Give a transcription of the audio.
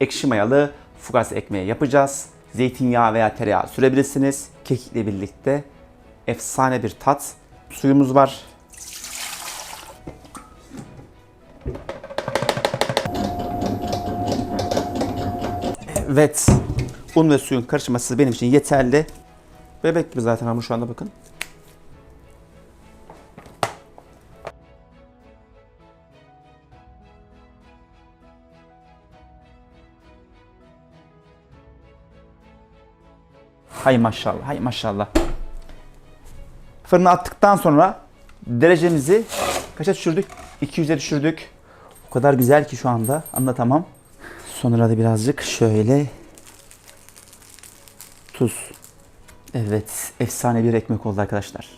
ekşi mayalı fugas ekmeği yapacağız. Zeytinyağı veya tereyağı sürebilirsiniz. Kekikle birlikte efsane bir tat. Suyumuz var. Evet. Un ve suyun karışması benim için yeterli. Bebek gibi zaten hamur şu anda bakın. Hay maşallah, hay maşallah. Fırına attıktan sonra derecemizi kaça düşürdük? 200'e düşürdük. O kadar güzel ki şu anda anlatamam. Sonra da birazcık şöyle tuz. Evet, efsane bir ekmek oldu arkadaşlar.